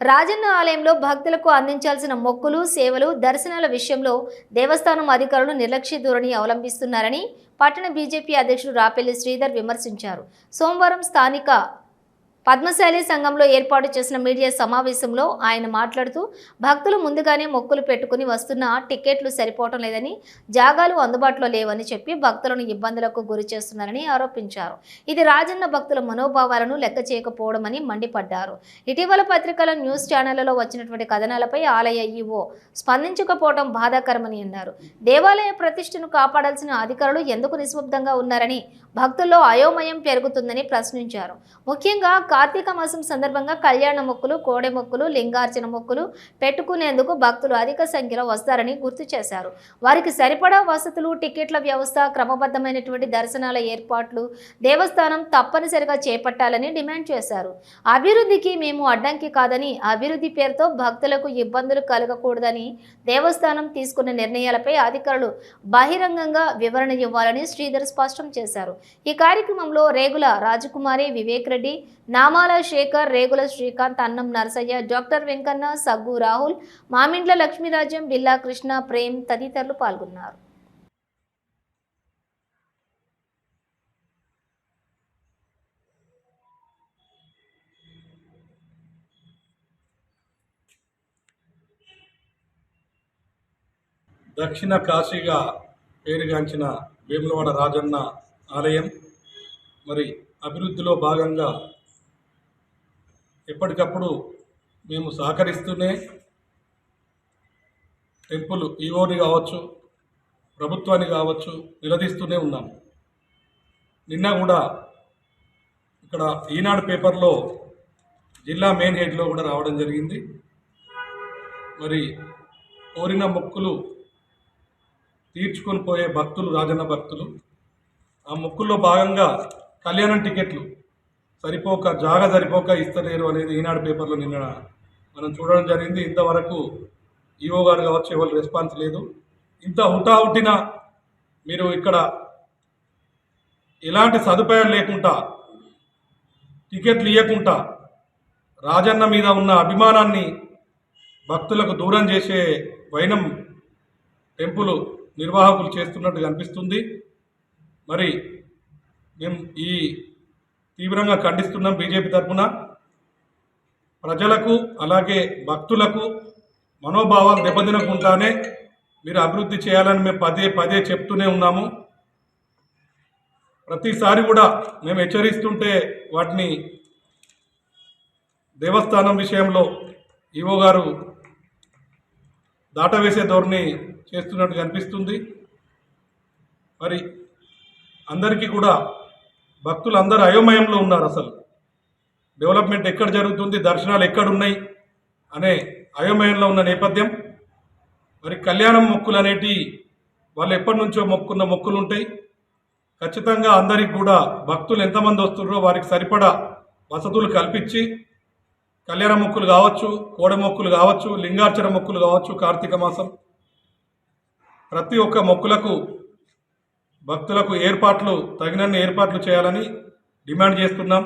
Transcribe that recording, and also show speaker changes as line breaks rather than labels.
రాజన్న ఆలయంలో భక్తులకు అందించాల్సిన మొక్కులు సేవలు దర్శనాల విషయంలో దేవస్థానం అధికారులు నిర్లక్ష్య ధోరణి అవలంబిస్తున్నారని పట్టణ బీజేపీ అధ్యక్షుడు రాపెల్లి శ్రీధర్ విమర్శించారు. సోమవారం స్థానిక పద్మశాలి సంఘంలో ఏర్పాటు చేసిన మీడియా సమావేశంలో ఆయన మాట్లాడుతూ భక్తులు ముందుగానే మొక్కులు పెట్టుకుని వస్తున్న టికెట్లు సరిపోవటం లేదని జాగాలు అందుబాటులో లేవని చెప్పి భక్తులను ఇబ్బందులకు గురి చేస్తున్నారని ఆరోపించారు. ఇది రాజన్న భక్తుల మనోభావాలను లెక్క చేయకపోవడమని మండిపడ్డారు. ఇటీవల పత్రికల న్యూస్ ఛానళ్ళలో వచ్చినటువంటి కథనాలపై ఆలయ ఈవో స్పందించకపోవడం బాధాకరమని అన్నారు. దేవాలయ ప్రతిష్టను కాపాడాల్సిన అధికారులు ఎందుకు నిశ్శబ్దంగా ఉన్నారని భక్తుల్లో అయోమయం పెరుగుతుందని ప్రశ్నించారు. ముఖ్యంగా కార్తీక మాసం సందర్భంగా కళ్యాణ మొక్కులు కోడె మొక్కులు లింగార్చన మొక్కులు పెట్టుకునేందుకు భక్తులు అధిక సంఖ్యలో వస్తారని గుర్తు చేశారు. వారికి సరిపడా వసతులు టికెట్ల వ్యవస్థ క్రమబద్ధమైనటువంటి దర్శనాల ఏర్పాట్లు దేవస్థానం తప్పనిసరిగా చేపట్టాలని డిమాండ్ చేశారు. అభివృద్ధికి మేము అడ్డంకి కాదని అభివృద్ధి పేరుతో భక్తులకు ఇబ్బందులు కలగకూడదని దేవస్థానం తీసుకున్న నిర్ణయాలపై అధికారులు బహిరంగంగా వివరణ ఇవ్వాలని శ్రీధర్ స్పష్టం చేశారు. ఈ కార్యక్రమంలో రేగుల రాజకుమారి వివేక్ రెడ్డి నా రామాల శేఖర్ రేగుల శ్రీకాంత్ అన్నం నరసయ్య డాక్టర్ వెంకన్న సగ్గు రాహుల్ మామిండ్ల లక్ష్మీరాజ్యం బిల్లా కృష్ణ ప్రేమ్ తదితరులు పాల్గొన్నారు.
దక్షిణ కాశీగా పేరుగాంచిన వేములవాడ రాజన్న ఆలయం మరి అభివృద్ధిలో భాగంగా ఎప్పటికప్పుడు మేము సహకరిస్తూనే టెంపుల్ ఈవోని కావచ్చు ప్రభుత్వాన్ని కావచ్చు నిలదీస్తూనే ఉన్నాం. నిన్న కూడా ఇక్కడ ఈనాడు పేపర్లో జిల్లా మెయిన్ హెడ్లో కూడా రావడం జరిగింది. మరి కోరిన మొక్కులు తీర్చుకొని పోయే భక్తులు రాజన్న భక్తులు ఆ మొక్కుల్లో భాగంగా కళ్యాణం టికెట్లు సరిపోక జాగా సరిపోక ఇస్తలేరు అనేది ఈనాడు పేపర్లో నిన్న మనం చూడడం జరిగింది. ఇంతవరకు ఈఓ గారు కావచ్చు ఎవరు రెస్పాన్స్ లేదు. ఇంత హుటాహుటిన మీరు ఇక్కడ ఎలాంటి సదుపాయాలు లేకుండా టికెట్లు ఇవ్వకుండా రాజన్న మీద ఉన్న అభిమానాన్ని భక్తులకు దూరం చేసే వైనం టెంపుల్ నిర్వాహకులు చేస్తున్నట్టు కనిపిస్తుంది మరి మేము ఈ తీవ్రంగా ఖండిస్తున్నాం బీజేపీ తరఫున. ప్రజలకు అలాగే భక్తులకు మనోభావాలు దెబ్బతినకుండానే మీరు అభివృద్ధి చేయాలని మేము పదే పదే చెప్తూనే ఉన్నాము. ప్రతిసారి కూడా మేము హెచ్చరిస్తుంటే వాటిని దేవస్థానం విషయంలో ఈవో గారు దాటవేసే ధోరణి చేస్తున్నట్టు కనిపిస్తుంది. మరి అందరికీ కూడా భక్తులు అందరూ అయోమయంలో ఉన్నారు అసలు. డెవలప్మెంట్ ఎక్కడ జరుగుతుంది దర్శనాలు ఎక్కడ ఉన్నాయి అనే అయోమయంలో ఉన్న నేపథ్యం. మరి కళ్యాణం మొక్కులు అనేటి వాళ్ళు ఎప్పటి నుంచో మొక్కున్న మొక్కులు ఉంటాయి ఖచ్చితంగా అందరికి కూడా భక్తులు ఎంతమంది వస్తున్నారో వారికి సరిపడా వసతులు కల్పించి కళ్యాణ మొక్కులు కావచ్చు కోడ మొక్కులు కావచ్చు లింగార్చన మొక్కులు కావచ్చు కార్తీక మాసం. ప్రతి ఒక్క మొక్కులకు భక్తులకు ఏర్పాట్లు తగినన్ని ఏర్పాట్లు చేయాలని డిమాండ్ చేస్తున్నాం.